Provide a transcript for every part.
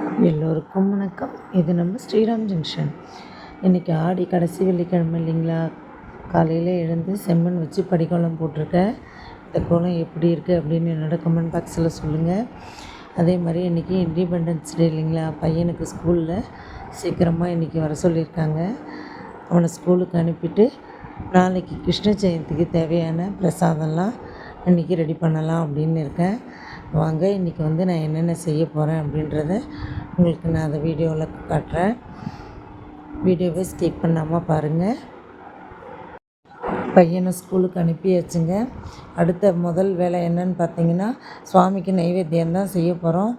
எல்லோருக்கும் வணக்கம். இது நம்ம ஸ்ரீராம் ஜங்ஷன். இன்றைக்கி ஆடி கடைசி வெள்ளிக்கிழமை இல்லைங்களா? காலையில் எழுந்து செம்மண் வச்சு படிக்கோலம் போட்டிருக்கேன் இந்த கோலம் எப்படி இருக்குது அப்படின்னு என்னோடய கமெண்ட் பாக்ஸில் சொல்லுங்கள் அதே மாதிரி இன்றைக்கி இண்டிபெண்டன்ஸ் டே இல்லைங்களா? பையனுக்கு ஸ்கூலில் சீக்கிரமாக இன்றைக்கி வர சொல்லியிருக்காங்க. அவனை ஸ்கூலுக்கு அனுப்பிட்டு நாளைக்கு கிருஷ்ண ஜெயந்திக்கு தேவையான பிரசாதம்லாம் இன்றைக்கி ரெடி பண்ணலாம் அப்படின்னு இருக்கேன். வாங்க இன்றைக்கி வந்து நான் என்னென்ன செய்ய போகிறேன் அப்படின்றத உங்களுக்கு நான் அந்த வீடியோவில் காட்டுறேன். வீடியோவை ஸ்கிப் பண்ணாமல் பாருங்கள் பையனை ஸ்கூலுக்கு அனுப்பியாச்சுங்க. அடுத்த முதல் வேலை என்னன்னு பார்த்தீங்கன்னா சுவாமிக்கு நைவேத்தியம் தான் செய்ய போகிறோம்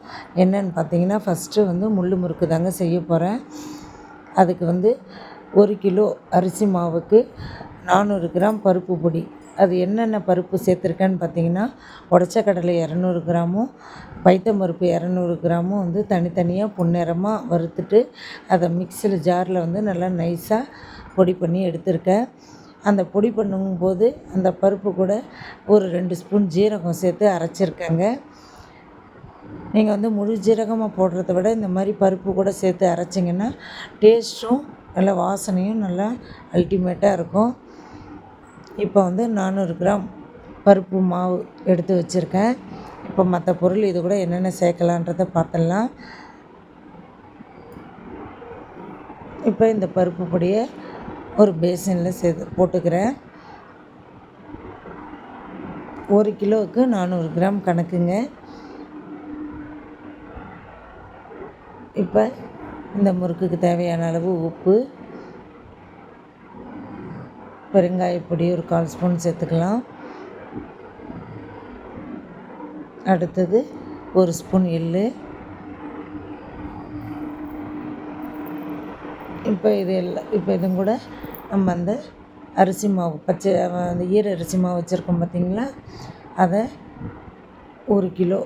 என்னன்னு பார்த்தீங்கன்னா ஃபஸ்ட்டு வந்து முள் முறுக்கு தாங்க செய்ய போகிறேன் அதுக்கு வந்து ஒரு கிலோ அரிசி மாவுக்கு நானூறு கிராம் பருப்பு பொடி அது என்னென்ன பருப்பு சேர்த்துருக்கேன்னு பார்த்தீங்கன்னா உடச்ச கடலை இரநூறு கிராமும் பைத்தம் பருப்பு இரநூறு கிராமும் வந்து தனித்தனியாக பொன்னிறமாக வறுத்துட்டு அதை மிக்சியில் ஜாரில் வந்து நல்லா நைஸாக பொடி பண்ணி எடுத்திருக்கேன். அந்த பொடி பண்ணும்போது அந்த பருப்பு கூட ஒரு ரெண்டு ஸ்பூன் ஜீரகம் சேர்த்து அரைச்சிருக்கேங்க. நீங்கள் வந்து முழு ஜீரகமாக போடுறத விட இந்த மாதிரி பருப்பு கூட சேர்த்து அரைச்சிங்கன்னா டேஸ்ட்டும் நல்லா வாசனையும் நல்லா அல்டிமேட்டாக இருக்கும். இப்போ வந்து நானூறு கிராம் பருப்பு மாவு எடுத்து வச்சுருக்கேன். இப்போ மற்ற பொருள் இது கூட என்னென்ன சேர்க்கலான்றதை பார்த்துடலாம். இப்போ இந்த பருப்பு பொடியை ஒரு பேசனில் சேர்த்து போட்டுக்கிறேன். ஒரு கிலோவுக்கு நானூறு கிராம் கணக்குங்க. இப்போ இந்த முறுக்குக்கு தேவையான அளவு உப்பு பெருங்காயப்பொடி ஒரு கால் ஸ்பூன் சேர்த்துக்கலாம். அடுத்தது ஒரு ஸ்பூன் எள்ளு. இப்போ இது எல்லாம் இப்போ இதுவும் கூட நம்ம அந்த அரிசி மாவு பச்சை அந்த ஈர அரிசி மாவு வச்சுருக்கோம் பார்த்தீங்களா அதை ஒரு கிலோ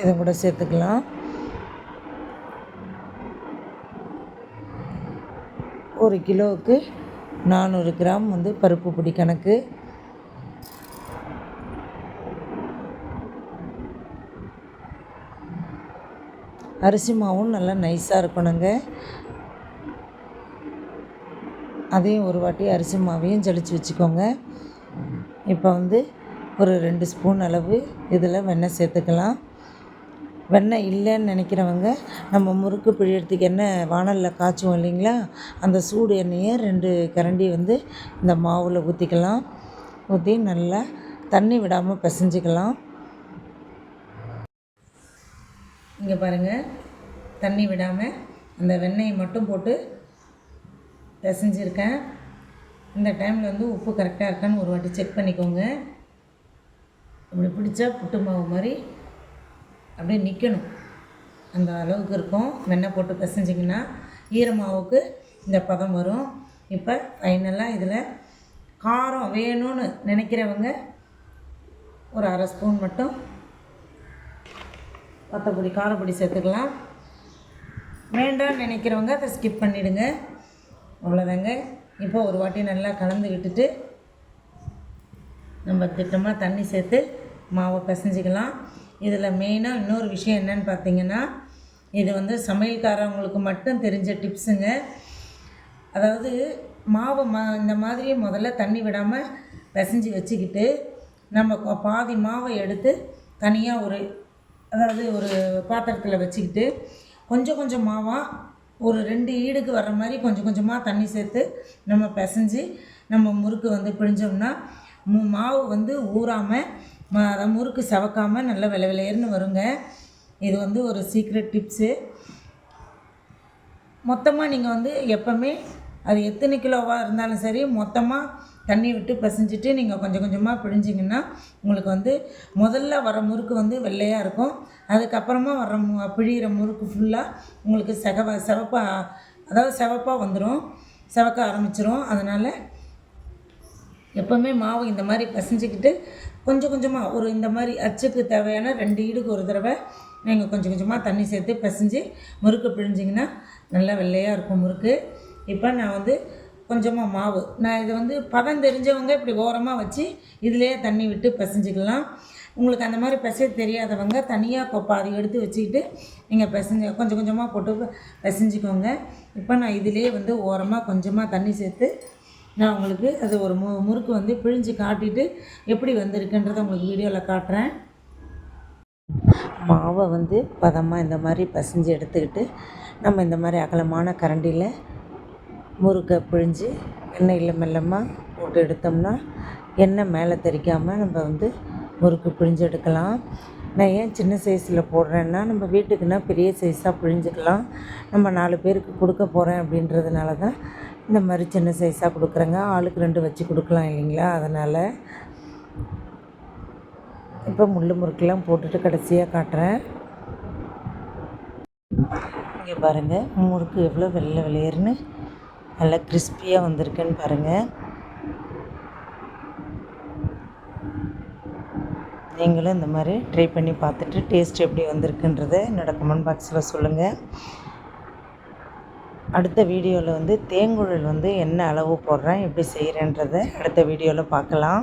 இதை கூட சேர்த்துக்கலாம். ஒரு கிலோவுக்கு நானூறு கிராம் வந்து பருப்பு பொடி கணக்கு. அரிசி மாவும் நல்லா நைஸாக இருக்கணுங்க. அதையும் ஒரு வாட்டி அரிசி மாவையும் ஜலிச்சு வச்சுக்கோங்க. இப்போ வந்து ஒரு ரெண்டு ஸ்பூன் அளவு இதில் வெண்ணெய் சேர்த்துக்கலாம். வெண்ணெய் இல்லைன்னு நினைக்கிறவங்க நம்ம முறுக்கு பிழியறதுக்கு எண்ணெய் வானலில் காய்ச்சுவோம் இல்லைங்களா? அந்த சூடு எண்ணெயை ரெண்டு கரண்டி வந்து இந்த மாவில் ஊற்றிக்கலாம் ஊற்றி நல்லா தண்ணி விடாமல் பிசைஞ்சிக்கலாம். இங்கே பாருங்கள் தண்ணி விடாமல் அந்த வெண்ணெயை மட்டும் போட்டு பிசைஞ்சிருக்கேன். இந்த டைமில் வந்து உப்பு கரெக்டாக இருக்கான்னு ஒரு வாட்டி செக் பண்ணிக்கோங்க. இப்படி பிடிச்சா புட்டு மாவு மாதிரி அப்படியே நிற்கணும் அந்த அளவுக்கு இருக்கும். வெண்ணெய் போட்டு பிசைஞ்சிங்கன்னா ஈரமாவுக்கு இந்த பதம் வரும். இப்போ ஃபைனலாக இதில் காரம் வேணும்னு நினைக்கிறவங்க ஒரு அரை ஸ்பூன் மட்டும் பத்தப்பொடி காரப்பொடி சேர்த்துக்கலாம். வேண்டாம்னு நினைக்கிறவங்க அதை ஸ்கிப் பண்ணிவிடுங்க அவ்வளோதாங்க இப்போ ஒரு வாட்டி நல்லா கலந்து விட்டுட்டு நம்ம திட்டமாக தண்ணி சேர்த்து மாவை பிசைஞ்சிக்கலாம். இதில் மெயினாக இன்னொரு விஷயம் என்னன்னு பார்த்தீங்கன்னா இது வந்து சமையல்காரவங்களுக்கு மட்டும் தெரிஞ்ச டிப்ஸுங்க அதாவது மாவு மா இந்த மாதிரி முதல்ல தண்ணி விடாமல் பிசைஞ்சு வச்சுக்கிட்டு நம்ம பாதி மாவை எடுத்து தனியாக ஒரு அதாவது ஒரு பாத்திரத்தில் வச்சுக்கிட்டு கொஞ்சம் கொஞ்சம் மாவாக ஒரு ரெண்டு ஈடுக்கு வர்ற மாதிரி கொஞ்சம் கொஞ்சமாக தண்ணி சேர்த்து நம்ம பிசைஞ்சு நம்ம முறுக்கு வந்து பிழிஞ்சோம்னா மு மாவு வந்து ஊறாமல் முறுக்கு சவக்காமல் நல்லா விலை விலையர்னு வருங்க. இது வந்து ஒரு சீக்ரெட் டிப்ஸு மொத்தமாக நீங்கள் வந்து எப்போவுமே அது எத்தனை கிலோவாக இருந்தாலும் சரி மொத்தமாக தண்ணி விட்டு பிசைஞ்சிட்டு நீங்கள் கொஞ்சம் கொஞ்சமாக பிழிஞ்சிங்கன்னா உங்களுக்கு வந்து முதல்ல வர முறுக்கு வந்து வெள்ளையாக இருக்கும். அதுக்கப்புறமா வர மு பிழிகிற முறுக்கு ஃபுல்லாக உங்களுக்கு செகவ சிவப்பாக அதாவது சிவப்பாக வந்துடும் சிவக்க ஆரம்பிச்சிரும். அதனால் எப்போவுமே மாவு இந்த மாதிரி பிசைஞ்சிக்கிட்டு கொஞ்சம் கொஞ்சமாக ஒரு இந்த மாதிரி அச்சுக்கு தேவையான ரெண்டு ஈடுக்கு ஒரு தடவை நீங்கள் கொஞ்சம் கொஞ்சமாக தண்ணி சேர்த்து பிசைஞ்சு முறுக்கு பிழிஞ்சிங்கன்னா நல்லா வெள்ளையாக இருக்கும் முறுக்கு. இப்போ நான் வந்து கொஞ்சமாக மாவு. நான் இது வந்து பதம் தெரிஞ்சவங்க இப்படி ஓரமாக வச்சு இதிலேயே தண்ணி விட்டு பிசைஞ்சிக்கலாம். உங்களுக்கு அந்த மாதிரி பிசைய தெரியாதவங்க தனியாக இப்போ பாதி எடுத்து வச்சுக்கிட்டு நீங்கள் பிசைஞ்சு கொஞ்சம் கொஞ்சமாக போட்டு பிசைஞ்சிக்கோங்க. இப்போ நான் இதிலே வந்து ஓரமாக கொஞ்சமாக தண்ணி சேர்த்து நான் உங்களுக்கு அது ஒரு மு முறுக்கு வந்து பிழிஞ்சு காட்டிட்டு எப்படி வந்திருக்குன்றதை உங்களுக்கு வீடியோவில் காட்டுறேன். மாவை வந்து பதமாக இந்த மாதிரி பிசைஞ்சு எடுத்துக்கிட்டு நம்ம இந்த மாதிரி அகலமான கரண்டியில் முறுக்கை பிழிஞ்சு எண்ணெயில் மெல்லமாக போட்டு எடுத்தோம்னா எண்ணெய் மேலே தெரிக்காமல் நம்ம வந்து முறுக்கு பிழிஞ்சு எடுக்கலாம். நான் ஏன் சின்ன சைஸில் போடுறேன்னா நம்ம வீட்டுக்குன்னா பெரிய சைஸாக பிழிஞ்சுக்கலாம். நம்ம நாலு பேருக்கு கொடுக்க போகிறேன் அப்படின்றதுனால தான் இந்த மாதிரி சின்ன சைஸாக கொடுக்குறேங்க. ஆளுக்கு ரெண்டு வச்சு கொடுக்கலாம் இல்லைங்களா? அதனால் இப்போ முள் முறுக்கெல்லாம் போட்டுட்டு கடைசியாக காட்டுறேன். இங்கே பாருங்கள் முறுக்கு எவ்வளோ வெள்ளை வெளியேறுன்னு நல்லா கிறிஸ்பியாக வந்திருக்குன்னு பாருங்கள் நீங்களும் இந்த மாதிரி ட்ரை பண்ணி பார்த்துட்டு டேஸ்ட் எப்படி வந்திருக்குன்றதை என்னோடய கமெண்ட் பாக்ஸில் சொல்லுங்கள் அடுத்த வீடியோவில் வந்து தேங்குழல் வந்து என்ன அளவு போடுறேன் எப்படி செய்கிறேன்றதை அடுத்த வீடியோவில் பார்க்கலாம்.